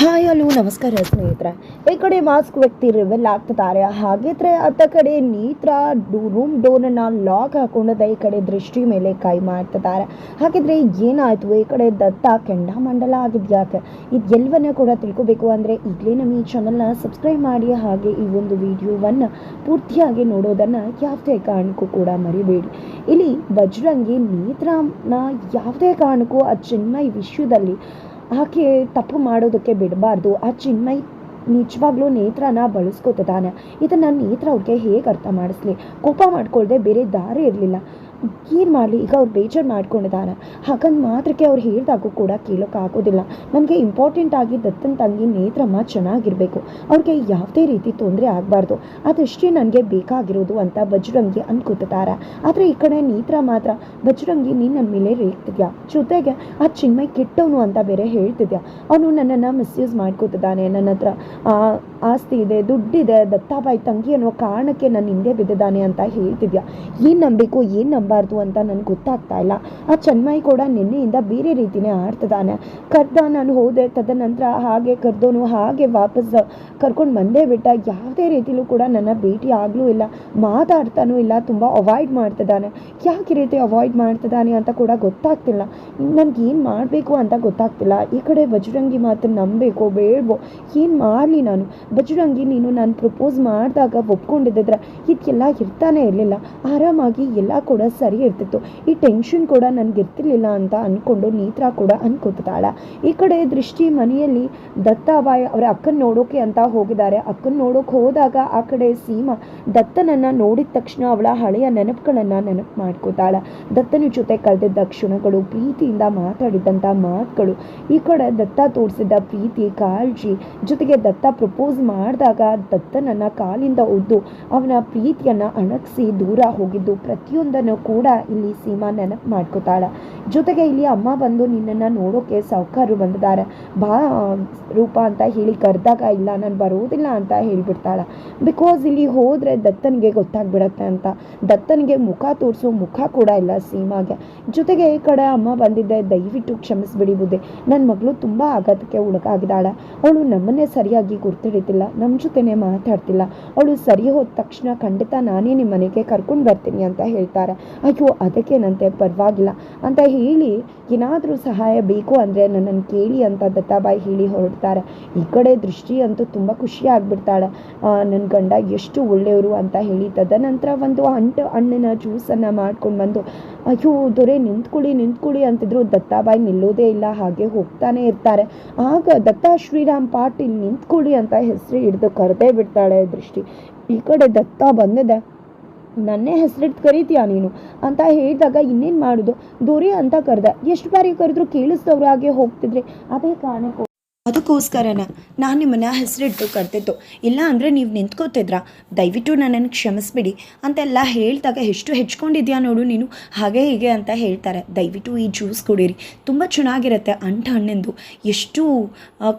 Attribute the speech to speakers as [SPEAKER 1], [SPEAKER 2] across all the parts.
[SPEAKER 1] Hi, hello, ನಮಸ್ಕಾರ ಸ್ನೇಹಿತರೆ. ಈ ಕಡೆ ಮಾಸ್ಕ್ ವ್ಯಕ್ತಿ ರಿವೆಲ್ ಆಗ್ತಿದ್ದಾರೆ. ಹಾಗಿದ್ರೆ ಅತ್ತ ಕಡೆ ನೇತ್ರ ರೂಮ್ ಡೋರನ್ನು ಲಾಕ್ ಹಾಕೊಂಡದ ಈ ಕಡೆ ದೃಷ್ಟಿ ಮೇಲೆ ಕೈ ಮಾಡ್ತಿದ್ದಾರೆ. ಹಾಗಿದ್ರೆ ಏನಾಯಿತು? ಈ ಕಡೆ ದತ್ತ ಕೆಂಡಾಮಂಡಲ ಆಗಿದ್ಯಾಕೆ ಇದು ಕೂಡ ತಿಳ್ಕೊಬೇಕು ಅಂದರೆ ಈಗಲೇ ನಮ್ಮ ಈ ಚಾನಲ್ನ ಸಬ್ಸ್ಕ್ರೈಬ್ ಮಾಡಿ. ಹಾಗೆ ಈ ಒಂದು ವಿಡಿಯೋವನ್ನು ಪೂರ್ತಿಯಾಗಿ ನೋಡೋದನ್ನು ಯಾವುದೇ ಕಾರಣಕ್ಕೂ ಕೂಡ ಮರಿಬೇಡಿ. ಇಲ್ಲಿ ಬಜರಂಗಿ ನೇತ್ರನ ಯಾವುದೇ ಕಾರಣಕ್ಕೂ ಆ ಚಿನ್ಮಯ್ ವಿಷಯದಲ್ಲಿ ಆಕೆ ತಪ್ಪು ಮಾಡೋದಕ್ಕೆ ಬಿಡಬಾರ್ದು. ಆ ಚಿನ್ಮಯ್ ನಿಜವಾಗ್ಲೂ ನೇತ್ರನ ಬಳಸ್ಕೋತಿದ್ದಾನೆ ಇದನ್ನು ನೇತ್ರ ಅವ್ರಿಗೆ ಹೇಗೆ ಅರ್ಥ ಮಾಡಿಸ್ಲಿ? ಕೋಪ ಮಾಡ್ಕೊಳ್ದೆ ಬೇರೆ ದಾರಿ ಇರಲಿಲ್ಲ. ಏನು ಮಾಡಲಿ ಈಗ ಅವ್ರು ಬೇಜಾರು ಮಾಡ್ಕೊಂಡಿದ್ದಾನೆ. ಹಾಗಂದು ಮಾತ್ರಕ್ಕೆ ಅವ್ರು ಹೇಳಿದಾಗೂ ಕೂಡ ಕೇಳೋಕ್ಕಾಗೋದಿಲ್ಲ. ನನಗೆ ಇಂಪಾರ್ಟೆಂಟ್ ಆಗಿ ದತ್ತನ ತಂಗಿ ನೇತ್ರಮ್ಮ ಚೆನ್ನಾಗಿರಬೇಕು. ಅವ್ರಿಗೆ ಯಾವುದೇ ರೀತಿ ತೊಂದರೆ ಆಗಬಾರ್ದು. ಅದಷ್ಟೇ ನನಗೆ ಬೇಕಾಗಿರೋದು ಅಂತ ಬಜರಂಗಿ ಅಂದ್ಕೊತಾರೆ ಆದರೆ ಈ ಕಡೆ ನೇತ್ರ ಮಾತ್ರ, ಬಜರಂಗಿ ನೀನು ನನ್ನ ಮೇಲೆ ರೇಗ್ತಿದ್ಯಾ? ಜೊತೆಗೆ ಆ ಚಿನ್ಮಯ್ ಕೆಟ್ಟವನು ಅಂತ ಬೇರೆ ಹೇಳ್ತಿದ್ಯಾ? ಅವನು ನನ್ನನ್ನು ಮಿಸ್ಯೂಸ್ ಮಾಡ್ಕೋತಿದ್ದಾನೆ. ನನ್ನ ಹತ್ರ ಆಸ್ತಿ ಇದೆ, ದುಡ್ಡಿದೆ, ದತ್ತಾಬಾಯಿ ತಂಗಿ ಅನ್ನೋ ಕಾರಣಕ್ಕೆ ನನ್ನ ಹಿಂದೆ ಬಿದ್ದಿದ್ದಾನೆ ಅಂತ ಹೇಳ್ತಿದ್ಯಾ? ಏನು ನಂಬಬೇಕು ಏನು ನಂಬಾರ್ದು ಅಂತ ನನಗೆ ಗೊತ್ತಾಗ್ತಾ ಇಲ್ಲ. ಆ ಚನ್ಮಯ್ ಕೂಡ ನಿನ್ನೆಯಿಂದ ಬೇರೆ ರೀತಿನೇ ಆಡ್ತಿದ್ದಾನೆ ಕರ್ದ ನಾನು ಹೋದೆ ತದನಂತರ ಹಾಗೆ ಕರ್ದೋನು ಹಾಗೆ ವಾಪಸ್ ಕರ್ಕೊಂಡು ಬಂದೇ ಬಿಟ್ಟ. ಯಾವುದೇ ರೀತಿಲೂ ಕೂಡ ನನ್ನ ಭೇಟಿ ಆಗಲೂ ಇಲ್ಲ. ಮಾತಾಡ್ತಾನೂ ಇಲ್ಲ, ತುಂಬ ಅವಾಯ್ಡ್ ಮಾಡ್ತಿದ್ದಾನೆ ಯಾಕೆ ರೀತಿ ಅವಾಯ್ಡ್ ಮಾಡ್ತಿದ್ದಾನೆ ಅಂತ ಕೂಡ ಗೊತ್ತಾಗ್ತಿಲ್ಲ. ನನಗೆ ಏನು ಮಾಡಬೇಕು ಅಂತ ಗೊತ್ತಾಗ್ತಿಲ್ಲ. ಈ ಕಡೆ ಬಜರಂಗಿ ಮಾತು ನಂಬಬೇಕೋ ಬೇಡವೋ? ಏನು ಮಾಡಲಿ ನಾನು? ಬಜರಂಗಿ, ನೀನು ನಾನು ಪ್ರಪೋಸ್ ಮಾಡಿದಾಗ ಒಪ್ಕೊಂಡಿದ್ದಿದ್ರೆ ಇದಕ್ಕೆಲ್ಲ ಇರ್ತಾನೆ ಇರಲಿಲ್ಲ. ಆರಾಮಾಗಿ ಎಲ್ಲ ಕೂಡ ಸರಿ ಇರ್ತಿತ್ತು. ಈ ಟೆನ್ಷನ್ ಕೂಡ ನನಗೆ ಇರ್ತಿರ್ಲಿಲ್ಲ ಅಂತ ಅಂದ್ಕೊಂಡು ನೇತ್ರ ಕೂಡ ಅನ್ಕೋತಾಳೆ ಈ ಕಡೆ ದೃಷ್ಟಿ ಮನೆಯಲ್ಲಿ ದತ್ತಾಬಾಯಿ ಅವರ ಅಕ್ಕನ ನೋಡೋಕೆ ಅಂತ ಹೋಗಿದ್ದಾರೆ. ಅಕ್ಕನ ನೋಡೋಕೆ ಹೋದಾಗ ಆ ಕಡೆ ಸೀಮಾ ದತ್ತನನ್ನು ನೋಡಿದ ತಕ್ಷಣ ಅವಳ ಹಳೆಯ ನೆನಪುಗಳನ್ನು ನೆನಪು ಮಾಡ್ಕೋತಾಳೆ. ದತ್ತನ ಜೊತೆ ಕಳೆದಿದ್ದ ಕ್ಷಣಗಳು, ಪ್ರೀತಿಯಿಂದ ಮಾತಾಡಿದ್ದಂಥ ಮಾತುಗಳು, ಈ ಕಡೆ ದತ್ತ ತೋರಿಸಿದ್ದ ಪ್ರೀತಿ, ಕಾಳಜಿ ಜೊತೆಗೆ ದತ್ತ ಪ್ರಪೋಸ್ ಮಾಡಿದಾಗ ದತ್ತನನ್ನು ಕಾಲಿಂದ ಒದ್ದು ಅವನ ಪ್ರೀತಿಯನ್ನು ಅಣಗಿಸಿ ದೂರ ಹೋಗಿದ್ದು ಪ್ರತಿಯೊಂದನ್ನು ಕೂಡ ಇಲ್ಲಿ ಸೀಮಾ ನೆನಪು ಮಾಡ್ಕೋತಾಳೆ. ಜೊತೆಗೆ ಇಲ್ಲಿ ಅಮ್ಮ ಬಂದು ನಿನ್ನನ್ನು ನೋಡೋಕೆ ಸೌಕರ್ಯ ಬಂದಿದ್ದಾರೆ ಬಾ, ರೂಪ ಅಂತ ಹೇಳಿ ಕರೆದಾಗ, ಇಲ್ಲ, ನಾನು ಬರೋದಿಲ್ಲ ಅಂತ ಹೇಳಿಬಿಡ್ತಾಳೆ. ಬಿಕಾಸ್ ಇಲ್ಲಿ ಹೋದರೆ ದತ್ತನಿಗೆ ಗೊತ್ತಾಗ್ಬಿಡತ್ತೆ ಅಂತ. ದತ್ತನಿಗೆ ಮುಖ ತೋರಿಸೋ ಮುಖ ಕೂಡ ಇಲ್ಲ ಸೀಮಾಗೆ. ಜೊತೆಗೆ ಈ ಕಡೆ ಅಮ್ಮ ಬಂದಿದ್ದೆ, ದಯವಿಟ್ಟು ಕ್ಷಮಿಸ್ಬಿಡಿ ನನ್ನ ಮಗಳು ತುಂಬ ಆಘಾತಕ್ಕೆ ಒಳಗಾಗಿದ್ದಾಳೆ ಅವಳು ನಮ್ಮನ್ನೇ ಸರಿಯಾಗಿ ಗುರ್ತಿಡಿತಿಲ್ಲ ನಮ್ಮ ಜೊತೆನೆ ಮಾತಾಡ್ತಿಲ್ಲ. ಅವಳು ಸರಿ ಹೋದ ತಕ್ಷಣ ಖಂಡಿತ ನಾನೇ ನಿಮ್ಮ ಮನೆಗೆ ಕರ್ಕೊಂಡು ಬರ್ತೀನಿ ಅಂತ ಹೇಳ್ತಾರೆ. ಅಯ್ಯೋ, ಅದಕ್ಕೇನಂತೆ? ಪರವಾಗಿಲ್ಲ. ಅಂತ ಹೇಳಿ ಏನಾದರೂ ಸಹಾಯ ಬೇಕು ಅಂದರೆ ನನ್ನನ್ನು ಕೇಳಿ ಅಂತ ದತ್ತಾಬಾಯಿ ಹೇಳಿ ಹೊರಡ್ತಾರೆ. ಈ ಕಡೆ ದೃಷ್ಟಿ ಅಂತೂ ತುಂಬ ಖುಷಿ ಆಗಿಬಿಡ್ತಾಳೆ. ನನ್ನ ಗಂಡ ಎಷ್ಟು ಒಳ್ಳೆಯವರು ಅಂತ ಹೇಳಿ ತದನಂತರ ಒಂದು ಅಂಟು ಹಣ್ಣಿನ ಜ್ಯೂಸನ್ನು ಮಾಡ್ಕೊಂಡು ಬಂದು, ಅಯ್ಯೋ, ದೊರೆ, ನಿಂತ್ಕೊಳ್ಳಿ ನಿಂತ್ಕೊಳ್ಳಿ ಅಂತಿದ್ರು. ದತ್ತಾಬಾಯಿ ನಿಲ್ಲೋದೇ ಇಲ್ಲ, ಹಾಗೆ ಹೋಗ್ತಾನೆ ಇರ್ತಾರೆ. ಆಗ ದತ್ತಾ, ಶ್ರೀರಾಮ್ ಪಾಟೀಲ್ ನಿಂತ್ಕೊಳ್ಳಿ ಅಂತ ಹೆಸರು ಹಿಡಿದು ಕರೆದೇ ಬಿಡ್ತಾಳೆ ದೃಷ್ಟಿ. ಈ ಕಡೆ ದತ್ತ ಬಂದಿದೆ. ನನ್ನೇ ಹೆಸರಿಟ್ಟು ಕರೀತೀಯ ನೀನು? ಅಂತ ಹೇಳಿದಾಗ ಇನ್ನೇನು ಮಾಡೋದು? ದೊರೆ ಅಂತ ಕರೆದ. ಎಷ್ಟು ಬಾರಿ ಕರೆದ್ರು ಕೇಳಿಸ್ದವ್ರು ಹಾಗೆ ಹೋಗ್ತಿದ್ರೆ. ಅದೇ ಕಾರಣಕ್ಕೂ ಅದಕ್ಕೋಸ್ಕರನ ನಾನು ನಿಮ್ಮನ್ನ ಹೆಸರಿಟ್ಟು ಕರ್ತಿತ್ತು ಇಲ್ಲ ಅಂದರೆ ನೀವು ನಿಂತ್ಕೋತಿದ್ರ? ದಯವಿಟ್ಟು ನನ್ನನ್ನು ಕ್ಷಮಿಸ್ಬಿಡಿ. ಅಂತೆಲ್ಲ ಹೇಳಿದಾಗ ಎಷ್ಟು ಹೆಚ್ಕೊಂಡಿದ್ಯಾ ನೋಡು ನೀನು? ಹಾಗೆ ಹೀಗೆ ಅಂತ ಹೇಳ್ತಾರೆ. ದಯವಿಟ್ಟು ಈ ಜ್ಯೂಸ್ ಕುಡೀರಿ. ತುಂಬ ಚೆನ್ನಾಗಿರುತ್ತೆ ಅಂಟು ಹಣ್ಣಿಂದು. ಎಷ್ಟು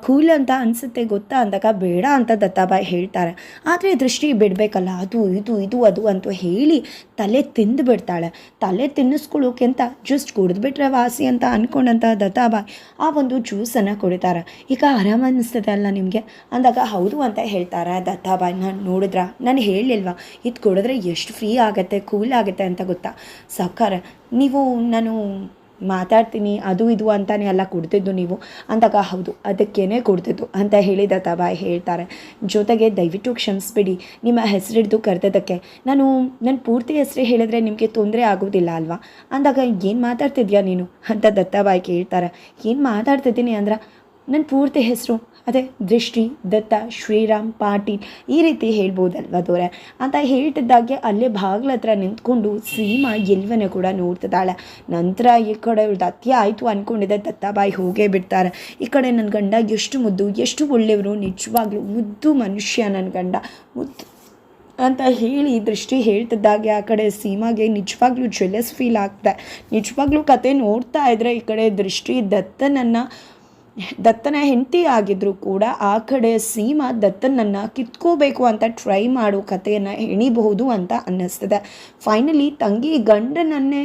[SPEAKER 1] ಕೂಲ್ ಅಂತ ಅನಿಸುತ್ತೆ ಗೊತ್ತಾ? ಅಂದಾಗ ಬೇಡ ಅಂತ ದತ್ತಾಬಾಯಿ ಹೇಳ್ತಾರೆ. ಆದರೆ ದೃಷ್ಟಿ ಬಿಡಬೇಕಲ್ಲ, ಅದು, ಇದು ಇದು, ಅದು ಅಂತ ಹೇಳಿ ತಲೆ ತಿಂದು ಬಿಡ್ತಾಳೆ. ತಲೆ ತಿನ್ನಿಸ್ಕೊಳ್ಳೋಕ್ಕಿಂತ ಜ್ಯೂಸ್ ಕುಡಿದ್ಬಿಟ್ರೆ ವಾಸಿ ಅಂತ ಅಂದ್ಕೊಂಡಂಥ ದತ್ತಾಬಾಯಿ ಆ ಒಂದು ಜ್ಯೂಸನ್ನು ಕುಡಿತಾರೆ. ಈಗ ಆರಾಮ ಅನ್ನಿಸ್ತದೆ ಅಲ್ಲ ನಿಮಗೆ? ಅಂದಾಗ, ಹೌದು ಅಂತ ಹೇಳ್ತಾರೆ? ದತ್ತಾಬಾಯಿ ನಾನು ನೋಡಿದ್ರ? ನಾನು ಹೇಳಿಲ್ವಾ ಇದು ಕೊಡಿದ್ರೆ ಎಷ್ಟು ಫ್ರೀ ಆಗುತ್ತೆ ಕೂಲ್ ಆಗುತ್ತೆ ಅಂತ ಗೊತ್ತಾ? ಸಾಕಾರ ನೀವು, ನಾನು ಮಾತಾಡ್ತೀನಿ, ಅದು ಇದು ಅಂತಾನೆ ಎಲ್ಲ ಕೊಡ್ತಿದ್ದು ನೀವು. ಅಂದಾಗ, ಹೌದು, ಅದಕ್ಕೇನೆ ಕೊಡ್ತಿದ್ದು ಅಂತ ಹೇಳಿ ದತ್ತಾಬಾಯಿ ಹೇಳ್ತಾರೆ. ಜೊತೆಗೆ ದಯವಿಟ್ಟು ಕ್ಷಮಿಸ್ಬಿಡಿ, ನಿಮ್ಮ ಹೆಸರಿಡ್ದು ಕರೆದದಕ್ಕೆ ನಾನು ನನ್ನ ಪೂರ್ತಿ ಹೆಸರು ಹೇಳಿದ್ರೆ ನಿಮಗೆ ತೊಂದರೆ ಆಗೋದಿಲ್ಲ ಅಲ್ವಾ? ಅಂದಾಗ, ಏನು ಮಾತಾಡ್ತಿದ್ಯಾ ನೀನು? ಅಂತ ದತ್ತಾಬಾಯಿ ಕೇಳ್ತಾರೆ. ಏನು ಮಾತಾಡ್ತಿದ್ದೀನಿ ಅಂದ್ರೆ ನನ್ನ ಪೂರ್ತಿ ಹೆಸರು, ಅದೇ ದೃಷ್ಟಿ, ದತ್ತ, ಶ್ರೀರಾಮ್, ಪಾಟೀಲ್, ಈ ರೀತಿ ಹೇಳ್ಬೋದಲ್ವ ದೋರೆ? ಅಂತ ಹೇಳ್ತಿದ್ದಾಗೆ ಅಲ್ಲೇ ಬಾಗ್ಲ ಹತ್ರ ನಿಂತ್ಕೊಂಡು ಸೀಮಾ ಎಲ್ವನ ಕೂಡ ನೋಡ್ತಿದ್ದಾಳೆ. ನಂತರ ಈ ಕಡೆ ಅತ್ಯ ಆಯಿತು ಅಂದ್ಕೊಂಡಿದ್ದೆ ದತ್ತಾಬಾಯಿ ಹೋಗೇ ಬಿಡ್ತಾರೆ. ಈ ಕಡೆ ನನ್ನ ಗಂಡ ಎಷ್ಟು ಮುದ್ದು, ಎಷ್ಟು ಒಳ್ಳೆಯವರು, ನಿಜವಾಗ್ಲೂ ಮುದ್ದು ಮನುಷ್ಯ ನನ್ನ ಗಂಡ. ಮುದ್ದು ಅಂತ ಹೇಳಿ ದೃಷ್ಟಿ ಹೇಳ್ತಿದ್ದಾಗೆ, ಆ ಕಡೆ ಸೀಮಾಗೆ ನಿಜವಾಗ್ಲೂ ಜೆಲಸ್ ಫೀಲ್ ಆಗ್ತಾ ನಿಜವಾಗ್ಲೂ ಕತೆ ನೋಡ್ತಾ ಇದ್ರೆ ಈ ಕಡೆ ದೃಷ್ಟಿ ದತ್ತನನ್ನು ದತ್ತನ ಹೆಂಡತಿ ಆಗಿದ್ರು ಕೂಡ ಆ ಕಡೆ ಸೀಮಾ ದತ್ತನನ್ನು ಕಿತ್ಕೋಬೇಕು ಅಂತ ಟ್ರೈ ಮಾಡೋ ಕಥೆಯನ್ನು ಹೆಣಿಬಹುದು ಅಂತ ಅನ್ನಿಸ್ತದೆ. ಫೈನಲಿ ತಂಗಿ ಗಂಡನನ್ನೇ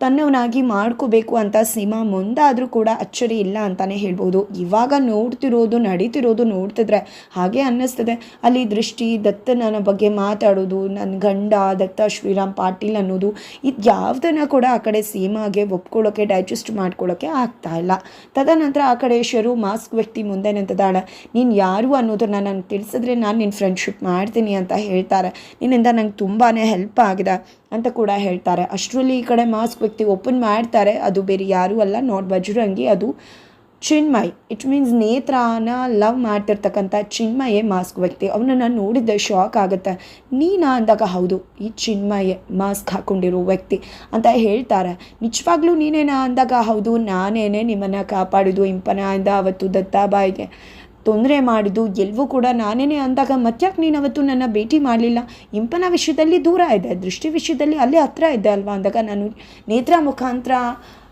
[SPEAKER 1] ತನ್ನವನಾಗಿ ಮಾಡ್ಕೋಬೇಕು ಅಂತ ಸೀಮಾ ಮುಂದಾದರೂ ಕೂಡ ಅಚ್ಚರಿ ಇಲ್ಲ ಅಂತಲೇ ಹೇಳ್ಬೋದು. ಇವಾಗ ನೋಡ್ತಿರೋದು, ನಡೀತಿರೋದು ನೋಡ್ತಿದ್ರೆ ಹಾಗೆ ಅನ್ನಿಸ್ತದೆ. ಅಲ್ಲಿ ದೃಷ್ಟಿ ದತ್ತನ ಬಗ್ಗೆ ಮಾತಾಡೋದು ನನ್ನ ಗಂಡ, ದತ್ತ, ಶ್ರೀರಾಮ್ ಪಾಟೀಲ್ ಅನ್ನೋದು ಇದು ಯಾವುದನ್ನು ಕೂಡ ಆ ಕಡೆ ಸೀಮಾಗೆ ಒಪ್ಕೊಳ್ಳೋಕ್ಕೆ ಡೈಜೆಸ್ಟ್ ಮಾಡ್ಕೊಳ್ಳೋಕ್ಕೆ ಆಗ್ತಾ ಇಲ್ಲ. ತದನಂತರ ಆ ಕಡೆ ಶರು ಮಾಸ್ಕ್ ವ್ಯಕ್ತಿ ಮುಂದೆ ನಿಂತಿದ್ದಾಳೆ. ನೀನು ಯಾರು ಅನ್ನೋದನ್ನ ನಾನು ತಿಳಿಸಿದ್ರೆ ನಾನು ನಿನ್ನ ಫ್ರೆಂಡ್ಶಿಪ್ ಮಾಡ್ತೀನಿ ಅಂತ ಹೇಳ್ತಾರೆ. ನಿನ್ನಿಂದ ನಂಗೆ ತುಂಬಾ ಹೆಲ್ಪ್ ಆಗಿದೆ. ಅಂತ ಕೂಡ ಹೇಳ್ತಾರೆ. ಅಷ್ಟರಲ್ಲಿ ಈ ಕಡೆ ಮಾಸ್ಕ್ ವ್ಯಕ್ತಿ ಓಪನ್ ಮಾಡ್ತಾರೆ. ಅದು ಬೇರೆ ಯಾರೂ ಅಲ್ಲ. ನಾಟ್ ಬಜರಂಗಿ ಅದು ಚಿನ್ಮಯ್. ಇಟ್ ಮೀನ್ಸ್ ನೇತ್ರಾನ ಲವ್ ಮಾಡ್ತಿರ್ತಕ್ಕಂಥ ಚಿನ್ಮಯೇ ಮಾಸ್ಕ್ ವ್ಯಕ್ತಿ. ಅವನನ್ನು ನೋಡಿದ್ದೆ ಶಾಕ್ ಆಗುತ್ತೆ. ನೀನಾ ಅಂದಾಗ, ಹೌದು, ಈ ಚಿನ್ಮಯೇ ಮಾಸ್ಕ್ ಹಾಕ್ಕೊಂಡಿರೋ ವ್ಯಕ್ತಿ ಅಂತ ಹೇಳ್ತಾರೆ. ನಿಜವಾಗ್ಲೂ ನೀನೇನಾ ಅಂದಾಗ, ಹೌದು, ನಾನೇನೆ ನಿಮ್ಮನ್ನು ಕಾಪಾಡೋದು ಇಂಪನ ಅಂದ ಅವತ್ತು ದತ್ತಾಬಾಯಿಗೆ. ತೊಂದರೆ ಮಾಡಿದ್ದು ಎಲ್ಲವೂ ಕೂಡ ನಾನೇನೆ ಅಂದಾಗ ಮತ್ತ್ಯಾಕೆ ನೀನು ಅವತ್ತು ನನ್ನ ಭೇಟಿ ಮಾಡಲಿಲ್ಲ? ಇಂಪನ ವಿಷಯದಲ್ಲಿ ದೂರ ಇದೆ, ದೃಷ್ಟಿ ವಿಷಯದಲ್ಲಿ ಅಲ್ಲೇ ಹತ್ರ ಇದೆ ಅಲ್ವಾ ಅಂದಾಗ ನಾನು ನೇತ್ರ ಮುಖಾಂತರ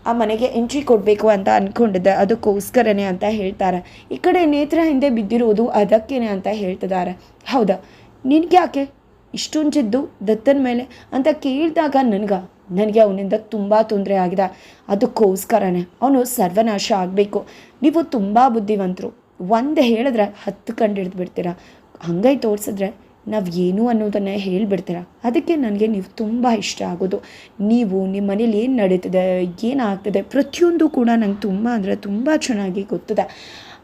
[SPEAKER 1] ಆ ಮನೆಗೆ ಎಂಟ್ರಿ ಕೊಡಬೇಕು ಅಂತ ಅಂದ್ಕೊಂಡಿದ್ದೆ ಅದಕ್ಕೋಸ್ಕರನೇ ಅಂತ ಹೇಳ್ತಾರೆ. ಈ ಕಡೆ ನೇತ್ರ ಹಿಂದೆ ಬಿದ್ದಿರೋದು ಅದಕ್ಕೇನೆ ಅಂತ ಹೇಳ್ತಿದ್ದಾರೆ. ಹೌದಾ? ನಿನಗೆ ಯಾಕೆ? ಇಷ್ಟೊಂದು ಜಿದ್ದು ದತ್ತನ ಮೇಲೆ ಅಂತ ಕೇಳಿದಾಗ ನನಗೆ ನನಗೆ ಅವನಿಂದ ತುಂಬ ತೊಂದರೆ ಆಗಿದೆ. ಅದಕ್ಕೋಸ್ಕರನೇ ಅವನು ಸರ್ವನಾಶ ಆಗಬೇಕು. ನೀವು ತುಂಬ ಬುದ್ಧಿವಂತರು. ಒಂದು ಹೇಳಿದ್ರೆ ಹತ್ತು ಕಂಡು ಹಿಡಿದು ಬಿಡ್ತೀರಾ ಹಂಗೈ ತೋರಿಸಿದ್ರೆ ನಾವು ಏನು ಅನ್ನೋದನ್ನು ಹೇಳಿಬಿಡ್ತೀರ? ಅದಕ್ಕೆ ನನಗೆ ನೀವು ತುಂಬ ಇಷ್ಟ ಆಗೋದು. ನೀವು ನಿಮ್ಮ ಮನೇಲಿ ಏನು ನಡೀತದೆ ಏನಾಗ್ತದೆ ಪ್ರತಿಯೊಂದು ಕೂಡ ನಂಗೆ ತುಂಬ ಅಂದರೆ ತುಂಬ ಚೆನ್ನಾಗಿ ಗೊತ್ತಿದೆ.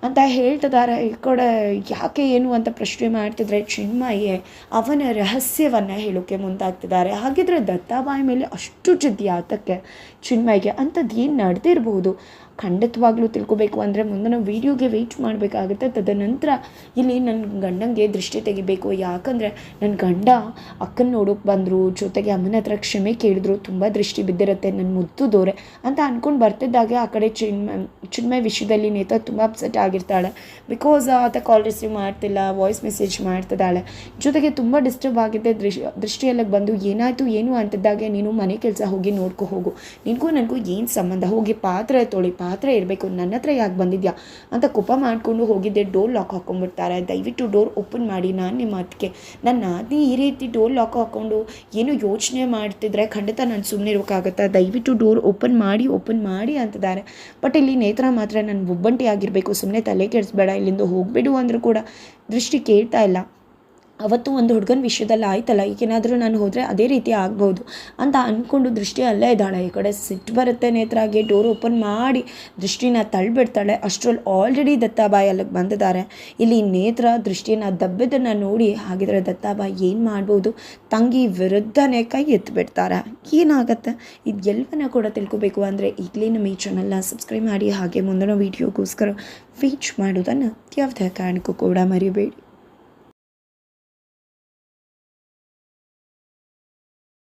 [SPEAKER 1] ಅಂತ ಹೇಳ್ತಿದ್ದಾರೆ ಈ ಕಡೆ ಯಾಕೆ ಏನು ಅಂತ ಪ್ರಶ್ನೆ ಮಾಡ್ತಿದ್ರೆ ಚಿನ್ಮಯೇ ಅವನ ರಹಸ್ಯವನ್ನು ಹೇಳೋಕ್ಕೆ ಮುಂದಾಗ್ತಿದ್ದಾರೆ. ಹಾಗಿದ್ರೆ ದತ್ತಾಬಾಯಿ ಮೇಲೆ ಅಷ್ಟು ಜಿದ್ದಿ ಆತಕ್ಕೆ ಚಿನ್ಮಯ್ಗೆ ಅಂಥದ್ದು ಏನು ನಡೆದಿರ್ಬೋದು? ಖಂಡಿತವಾಗ್ಲೂ ತಿಳ್ಕೊಬೇಕು ಅಂದರೆ ಮುಂದಿನ ವೀಡಿಯೋಗೆ ವೆಯ್ಟ್ ಮಾಡಬೇಕಾಗುತ್ತೆ. ತದನಂತರ ಇಲ್ಲಿ ನನ್ನ ಗಂಡಂಗೆ ದೃಷ್ಟಿ ತೆಗಿಬೇಕು. ಯಾಕಂದರೆ ನನ್ನ ಗಂಡ ಅಕ್ಕನ ನೋಡೋಕೆ ಬಂದರು, ಜೊತೆಗೆ ಅಮ್ಮನ ಹತ್ರ ಕ್ಷಮೆ ಕೇಳಿದ್ರು, ತುಂಬ ದೃಷ್ಟಿ ಬಿದ್ದಿರುತ್ತೆ ನನ್ನ ಮುದ್ದು ದೋರೆ ಅಂತ ಅಂದ್ಕೊಂಡು ಬರ್ತಿದ್ದಾಗೆ ಆ ಕಡೆ ಚಿನ್ಮಯ್, ಚಿನ್ಮಯ ವಿಷಯದಲ್ಲಿ ನೇತ ತುಂಬ ಅಪ್ಸೆಟ್ ಆಗಿರ್ತಾಳೆ. ಬಿಕಾಸ್ ಆತ ಕಾಲ್ ರಿಸೀವ್ ಮಾಡ್ತಿಲ್ಲ ವಾಯ್ಸ್ ಮೆಸೇಜ್ ಮಾಡ್ತಿದ್ದಾಳೆ. ಜೊತೆಗೆ ತುಂಬ ಡಿಸ್ಟರ್ಬ್ ಆಗಿದೆ. ದೃಷ್ಟಿ ದೃಷ್ಟಿಯೆಲ್ಲ ಬಂದು ಏನಾಯಿತು, ಏನು ಅಂತಿದ್ದಾಗೆ ನೀನು ಮನೆ ಕೆಲಸ ಹೋಗಿ ನೋಡ್ಕೊ ಹೋಗು. ನಿನಗೂ ನನಗೂ ಏನು ಸಂಬಂಧ? ಹೋಗಿ ಪಾತ್ರೆ ತೊಳಿ ಪಾತ್ರೆ ಇರಬೇಕು. ನನ್ನ ಹತ್ರ ಯಾಕೆ ಬಂದಿದ್ಯಾ? ಅಂತ ಕೋಪ ಮಾಡಿಕೊಂಡು ಹೋಗಿದ್ದೆ. ಡೋರ್ ಲಾಕ್ ಹಾಕೊಂಡ್ಬಿಡ್ತಾರೆ. ದಯವಿಟ್ಟು ಡೋರ್ ಓಪನ್ ಮಾಡಿ ನಾನು ನಿಮ್ಮ ಅದಕ್ಕೆ ನನ್ನ ನಾದಿನಿ ಈ ರೀತಿ ಡೋರ್ ಲಾಕ್ ಹಾಕ್ಕೊಂಡು ಏನು ಯೋಚನೆ ಮಾಡ್ತಿದ್ರೆ ಖಂಡಿತ ನಾನು ಸುಮ್ಮನೆ ಇರೋಕ್ಕಾಗತ್ತಾ ದಯವಿಟ್ಟು ಡೋರ್ ಓಪನ್ ಮಾಡಿ ಓಪನ್ ಮಾಡಿ ಅಂತಿದ್ದಾರೆ. ಬಟ್ ಇಲ್ಲಿ ನೇತ್ರ ಮಾತ್ರ ನಾನು ಒಬ್ಬಂಟಿ ಆಗಿರಬೇಕು. ಸುಮ್ಮನೆ ತಲೆ ಕೆಡಿಸ್ಬೇಡ. ಇಲ್ಲಿಂದ ಹೋಗಬೇಡು ಅಂದರೂ ಕೂಡ ದೃಷ್ಟಿ ಕೇಳ್ತಾ ಇಲ್ಲ. ಅವತ್ತು ಒಂದು ಹುಡುಗನ ವಿಷಯದಲ್ಲಿ ಆಯ್ತಲ್ಲ, ಈಗೇನಾದರೂ ನಾನು ಹೋದರೆ ಅದೇ ರೀತಿ ಆಗ್ಬೋದು ಅಂತ ಅಂದ್ಕೊಂಡು ದೃಷ್ಟಿ ಅಲ್ಲೇ ಇದ್ದಾಳೆ. ಈ ಕಡೆ ಸಿಟ್ಟು ಬರುತ್ತೆ ನೇತ್ರಾಗೆ ಡೋರ್ ಓಪನ್ ಮಾಡಿ ದೃಷ್ಟಿನ ತಳ್ಳಿಬಿಡ್ತಾಳೆ ಅಷ್ಟರಲ್ಲಿ ಆಲ್ರೆಡಿ ದತ್ತಾಬಾಯಿ ಅಲ್ಲಿಗೆ ಬಂದಿದ್ದಾರೆ. ಇಲ್ಲಿ ನೇತ್ರ ದೃಷ್ಟಿನ ದಬ್ಬದನ್ನು ನೋಡಿ ಹಾಗಿದ್ರೆ ದತ್ತಾಬಾಯಿ ಏನು ಮಾಡ್ಬೋದು? ತಂಗಿ ವಿರುದ್ಧನೇ ಕೈ ಎತ್ತಿಬಿಡ್ತಾರೆ ಏನಾಗತ್ತೆ? ಇದು ಎಲ್ಲವನ್ನ ಕೂಡ ತಿಳ್ಕೊಬೇಕು ಅಂದರೆ ಈಗಲೇ ನಮ್ಮ ಈ ಚಾನಲ್ನ ಸಬ್ಸ್ಕ್ರೈಬ್ ಮಾಡಿ ಹಾಗೆ ಮುಂದಿನ ವೀಡಿಯೋಗೋಸ್ಕರ ವೀಚ್ ಮಾಡೋದನ್ನು ಯಾವುದೇ ಕಾರಣಕ್ಕೂ ಕೂಡ ಮರಿಬೇಡಿ.